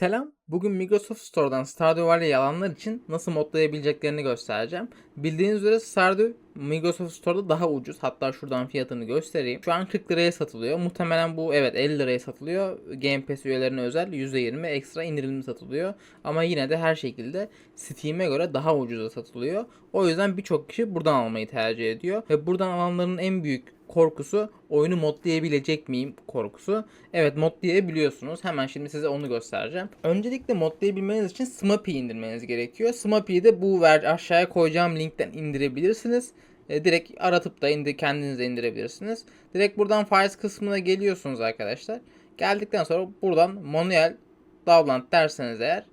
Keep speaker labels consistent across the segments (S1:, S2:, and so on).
S1: Selam. Bugün Microsoft Store'dan Stardew Valley alanlar için nasıl modlayabileceklerini göstereceğim. Bildiğiniz üzere Stardew Microsoft Store'da daha ucuz. Hatta şuradan fiyatını göstereyim. Şu an 40 liraya satılıyor. Muhtemelen bu evet 50 liraya satılıyor. Game Pass üyelerine özel %20 ekstra indirimli satılıyor. Ama yine de her şekilde Steam'e göre daha ucuza satılıyor. O yüzden birçok kişi buradan almayı tercih ediyor. Ve buradan alanların en büyük korkusu oyunu modlayabilecek miyim korkusu. Evet modlayabiliyorsunuz. Hemen şimdi size onu göstereceğim. Öncelikle modlayabilmeniz için Smappy'i indirmeniz gerekiyor. Smappy'i de bu ver aşağıya koyacağım linkten indirebilirsiniz. E, direkt aratıp da indir, kendiniz de indirebilirsiniz. Direkt buradan Files kısmına geliyorsunuz arkadaşlar. Geldikten sonra buradan manuel download derseniz eğer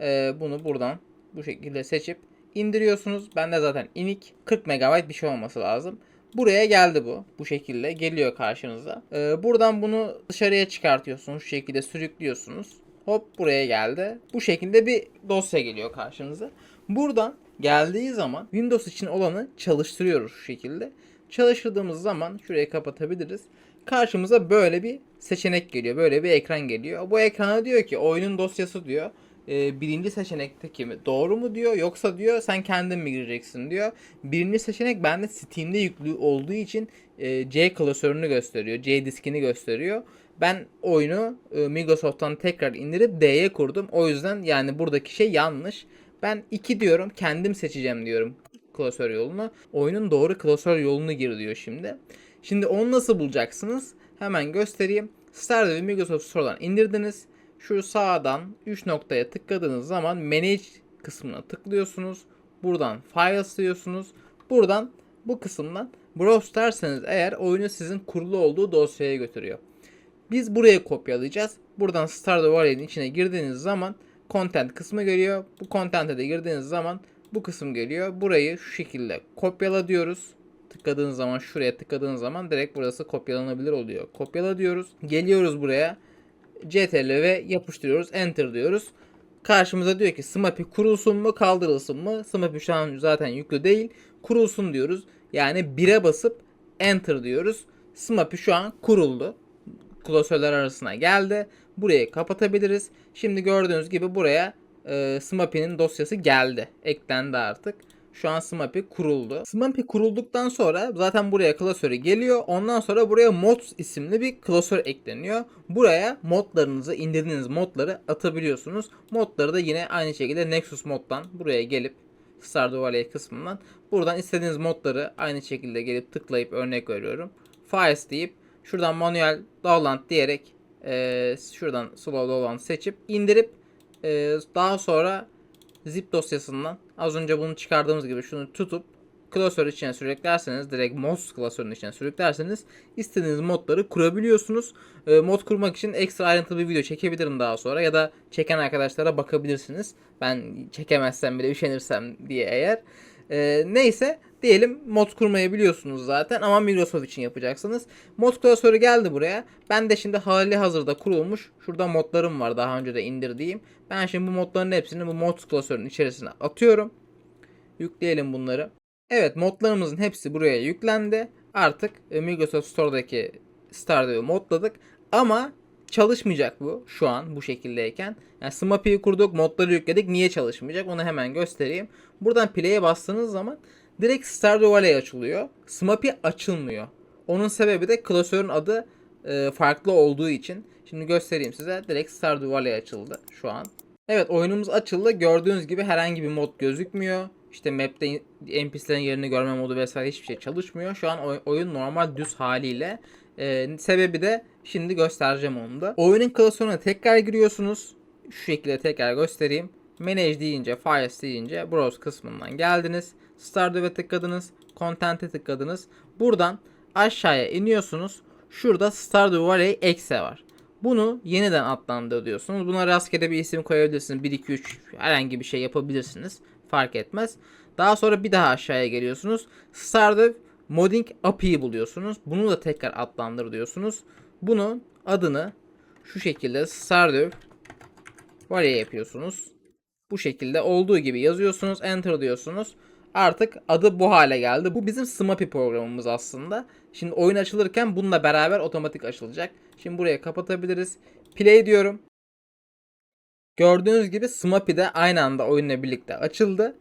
S1: e, bunu buradan bu şekilde seçip indiriyorsunuz. Bende zaten inik 40 MB bir şey olması lazım. Buraya geldi bu. Bu şekilde geliyor karşınıza. Ee, buradan bunu dışarıya çıkartıyorsunuz. Şu şekilde sürüklüyorsunuz. Hop buraya geldi. Bu şekilde bir dosya geliyor karşınıza. Buradan geldiği zaman Windows için olanı çalıştırıyoruz şu şekilde. Çalıştırdığımız zaman şurayı kapatabiliriz. Karşımıza böyle bir seçenek geliyor. Böyle bir ekran geliyor. Bu ekrana diyor ki oyunun dosyası diyor e, birinci seçenekteki doğru mu diyor yoksa diyor sen kendin mi gireceksin diyor. Birinci seçenek bende Steam'de yüklü olduğu için e, C klasörünü gösteriyor. C diskini gösteriyor. Ben oyunu e, Microsoft'tan tekrar indirip D'ye kurdum. O yüzden yani buradaki şey yanlış. Ben 2 diyorum kendim seçeceğim diyorum klasör yolunu. Oyunun doğru klasör yolunu gir diyor şimdi. Şimdi onu nasıl bulacaksınız? Hemen göstereyim. Stardew Microsoft Store'dan indirdiniz şu sağdan 3 noktaya tıkladığınız zaman Manage kısmına tıklıyorsunuz. Buradan Files diyorsunuz. Buradan bu kısımdan Browse derseniz eğer oyunu sizin kurulu olduğu dosyaya götürüyor. Biz buraya kopyalayacağız. Buradan Stardew Valley'in içine girdiğiniz zaman Content kısmı geliyor. Bu Content'e de girdiğiniz zaman bu kısım geliyor. Burayı şu şekilde kopyala diyoruz. Tıkladığınız zaman şuraya tıkladığınız zaman direkt burası kopyalanabilir oluyor. Kopyala diyoruz. Geliyoruz buraya. CTRL ve yapıştırıyoruz. Enter diyoruz. Karşımıza diyor ki Smapi kurulsun mu kaldırılsın mı? Smapi şu an zaten yüklü değil. Kurulsun diyoruz. Yani 1'e basıp Enter diyoruz. Smapi şu an kuruldu. Klasörler arasına geldi. Burayı kapatabiliriz. Şimdi gördüğünüz gibi buraya e, Smapi'nin dosyası geldi. Eklendi artık. Şu an Smapi kuruldu. Smapi kurulduktan sonra zaten buraya klasörü geliyor. Ondan sonra buraya mods isimli bir klasör ekleniyor. Buraya modlarınızı indirdiğiniz modları atabiliyorsunuz. Modları da yine aynı şekilde Nexus moddan buraya gelip Stardew Valley kısmından buradan istediğiniz modları aynı şekilde gelip tıklayıp örnek veriyorum. Files deyip şuradan manuel download diyerek e, şuradan slow download seçip indirip e, daha sonra zip dosyasından az önce bunu çıkardığımız gibi şunu tutup klasör içine sürüklerseniz direkt mods klasörünün içine sürüklerseniz istediğiniz modları kurabiliyorsunuz. E, mod kurmak için ekstra ayrıntılı bir video çekebilirim daha sonra ya da çeken arkadaşlara bakabilirsiniz. Ben çekemezsem bile üşenirsem diye eğer. E, neyse diyelim mod kurmayı biliyorsunuz zaten ama Microsoft için yapacaksınız. Mod klasörü geldi buraya. Ben de şimdi hali hazırda kurulmuş. Şurada modlarım var daha önce de indirdiğim. Ben şimdi bu modların hepsini bu mod klasörünün içerisine atıyorum. Yükleyelim bunları. Evet modlarımızın hepsi buraya yüklendi. Artık e, Microsoft Store'daki Stardew'u modladık. Ama çalışmayacak bu şu an bu şekildeyken. Yani Smappy'yi kurduk, modları yükledik. Niye çalışmayacak? Onu hemen göstereyim. Buradan play'e bastığınız zaman direkt Stardew Valley açılıyor. Smappy açılmıyor. Onun sebebi de klasörün adı e, farklı olduğu için. Şimdi göstereyim size. Direkt Stardew Valley açıldı şu an. Evet oyunumuz açıldı. Gördüğünüz gibi herhangi bir mod gözükmüyor. İşte map'te NPC'lerin yerini görme modu vesaire hiçbir şey çalışmıyor. Şu an oy- oyun normal düz haliyle. Ee, sebebi de şimdi göstereceğim onu da. Oyunun klasörüne tekrar giriyorsunuz. Şu şekilde tekrar göstereyim. Manage deyince, Files deyince Browse kısmından geldiniz. Stardew'e tıkladınız. Content'e tıkladınız. Buradan aşağıya iniyorsunuz. Şurada Stardew Valley exe var. Bunu yeniden adlandır diyorsunuz. Buna rastgele bir isim koyabilirsiniz. 1, 2, 3 herhangi bir şey yapabilirsiniz. Fark etmez. Daha sonra bir daha aşağıya geliyorsunuz. Stardew Modding API'yi buluyorsunuz. Bunu da tekrar adlandır diyorsunuz. Bunun adını şu şekilde Stardew Valley yapıyorsunuz. Bu şekilde olduğu gibi yazıyorsunuz. Enter diyorsunuz. Artık adı bu hale geldi. Bu bizim Smappy programımız aslında. Şimdi oyun açılırken bununla beraber otomatik açılacak. Şimdi buraya kapatabiliriz. Play diyorum. Gördüğünüz gibi Smappy de aynı anda oyunla birlikte açıldı.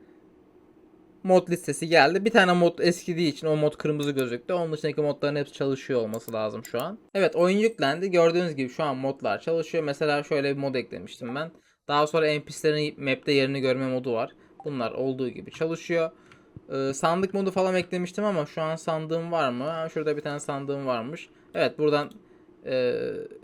S1: Mod listesi geldi. Bir tane mod eskidiği için o mod kırmızı gözüktü. Onun dışındaki modların hepsi çalışıyor olması lazım şu an. Evet oyun yüklendi. Gördüğünüz gibi şu an modlar çalışıyor. Mesela şöyle bir mod eklemiştim ben. Daha sonra NPC'lerin map'te yerini görme modu var. Bunlar olduğu gibi çalışıyor. Ee, sandık modu falan eklemiştim ama şu an sandığım var mı? Şurada bir tane sandığım varmış. Evet buradan e,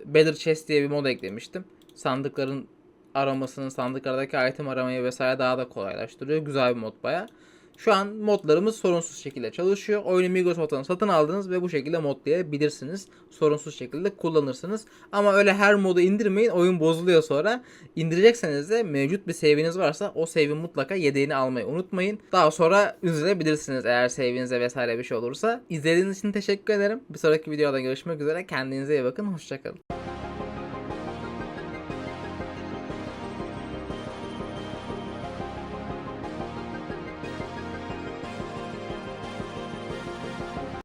S1: Better Chest diye bir mod eklemiştim. Sandıkların aramasını, sandıklardaki item aramayı vesaire daha da kolaylaştırıyor. Güzel bir mod baya. Şu an modlarımız sorunsuz şekilde çalışıyor. Oyunu Microsoft'tan satın aldınız ve bu şekilde modlayabilirsiniz. Sorunsuz şekilde kullanırsınız. Ama öyle her modu indirmeyin. Oyun bozuluyor sonra. İndirecekseniz de mevcut bir save'iniz varsa o save'in mutlaka yedeğini almayı unutmayın. Daha sonra üzülebilirsiniz eğer save'inize vesaire bir şey olursa. İzlediğiniz için teşekkür ederim. Bir sonraki videoda görüşmek üzere. Kendinize iyi bakın. Hoşçakalın.